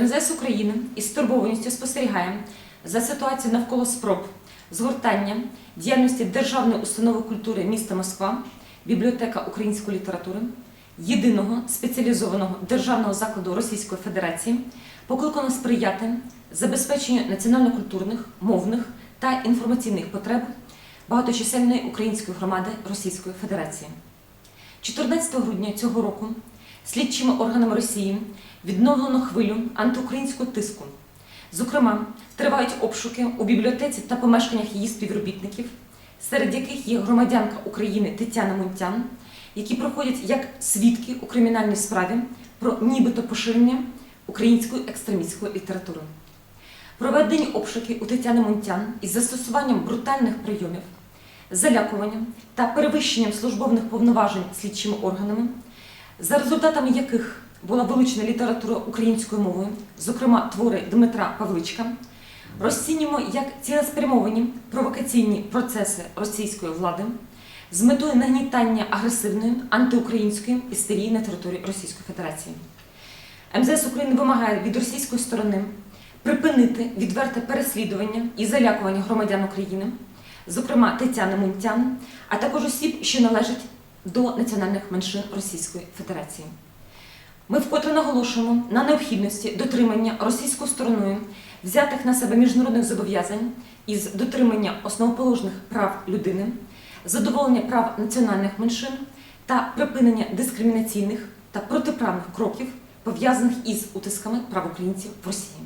МЗС України із стурбованістю спостерігає за ситуацією навколо спроб згортання діяльності Державної установи культури міста Москва, бібліотека української літератури, єдиного спеціалізованого державного закладу Російської Федерації, покликано сприяти забезпеченню національно-культурних, мовних та інформаційних потреб багаточисельної української громади Російської Федерації. 14 грудня цього року слідчими органами Росії відновлено хвилю антиукраїнського тиску. Зокрема, тривають обшуки у бібліотеці та помешканнях її співробітників, серед яких є громадянка України Тетяна Мунтян, які проходять як свідки у кримінальній справі про нібито поширення української екстремістської літератури. Проведені обшуки у Тетяни Мунтян із застосуванням брутальних прийомів, залякуванням та перевищенням службових повноважень слідчими органами, за результатами яких була вилучена література українською мовою, зокрема твори Дмитра Павличка, розцінюємо як цілеспрямовані провокаційні процеси російської влади з метою нагнітання агресивної антиукраїнської істерії на території Російської Федерації. МЗС України вимагає від російської сторони припинити відверте переслідування і залякування громадян України, зокрема Тетяни Мунтян, а також осіб, що належать до національних меншин Російської Федерації. Ми вкотре наголошуємо на необхідності дотримання російською стороною взятих на себе міжнародних зобов'язань із дотримання основоположних прав людини, задоволення прав національних меншин та припинення дискримінаційних та протиправних кроків, пов'язаних із утисками прав українців в Росії.